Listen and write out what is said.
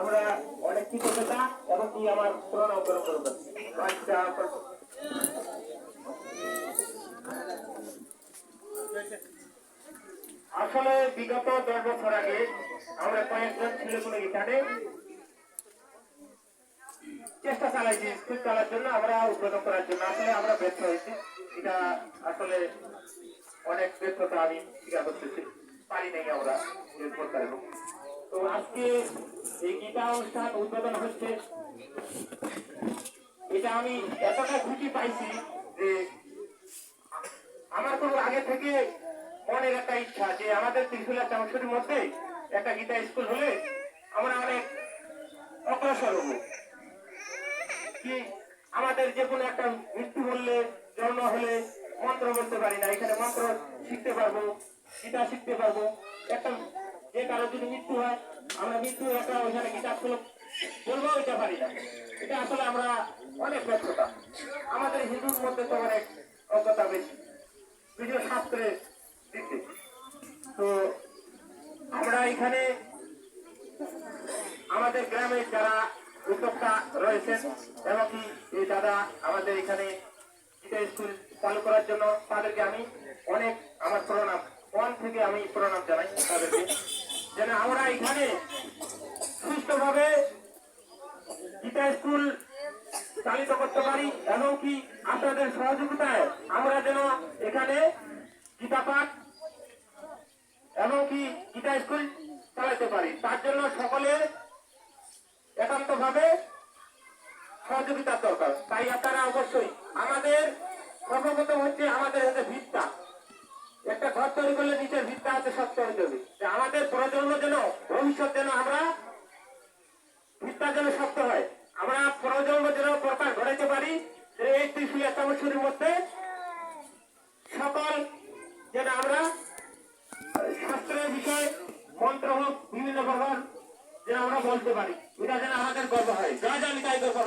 আমরা অনেক কৃতজ্ঞতা এবং কি আমার করব আচ্ছা আসলে বিগত দশ বছর আগে আমরা কয়েকজন ছেলেগুলো এখানে চেষ্টা চালাইছি, স্কুল চালার জন্য, আমরা উদ্বোধন করার জন্য। আসলে আমরা ব্যর্থ হয়েছি। এটা আসলে অনেক ব্যর্থতা আমি স্বীকার করতেছি। পারি নাই আমরা তো আজকে এই গীতা অনুষ্ঠান উদ্বোধন হচ্ছে। এটা আমি এতটা খুশি পাইছি যে আমার কোনো আগে থেকে মনের একটা ইচ্ছা যে আমাদের ত্রিশুলা মধ্যে একটা গীতা স্কুল হলে আমরা অনেক অগ্রসর হব। কি আমাদের যে কোনো একটা মৃত্যু হলে, জন্ম হলে মন্ত্র বলতে পারি না, এখানে মন্ত্র শিখতে পারব। গীতা শিখতে পারব। একটা যে কারও যদি মৃত্যু হয়, আমরা মৃত্যু একটা ওইখানে গীতা স্কুল বলব এটা পারি না। এটা আসলে আমরা অনেক ব্যর্থতা আমাদের হিন্দুর মধ্যে তো অনেক অজ্ঞতা বেশি। বিভিন্ন শাস্ত্রের দিকে তো আমরা এখানে আমাদের গ্রামে যারা উদ্যোক্তা রয়েছেন এবং এই দাদা আমাদের এখানে স্কুল চালু করার জন্য তাদেরকে আমি অনেক আমার আমি প্রণাম জানাই, তাদেরকে। যেন আমরা এখানে সুস্থভাবে গীতা স্কুল চালিত করতে পারি এবং কি আপনাদের সহযোগিতায় আমরা যেন এখানে গীতা পাঠ এবং কি গীতা স্কুল চালাতে পারি। তার জন্য সকলের একান্ত ভাবে সহযোগিতার দরকার। তাই আপনারা অবশ্যই আমাদের সর্বপ্রথম হচ্ছে আমাদের হাতে ভিত্তা ঘর তৈরি করলে নিচের ভিত্তা আছে হতে হবে আমাদের প্রজন্ম যেন, ভবিষ্যৎ যেন আমরা ভিত্তা যেন শক্ত হয়। আমরা প্রজন্ম যেন প্রকাশ ঘটাইতে পারি এই ত্রিশুলিয়া চামচুরির মধ্যে সকল যেন আমরা শাস্ত্রের বিষয় মন্ত্র হোক, বিভিন্ন প্রকার যেন আমরা বলতে পারি। এটা যেন আমাদের গর্ব হয়। যা জানি তাই গর্ব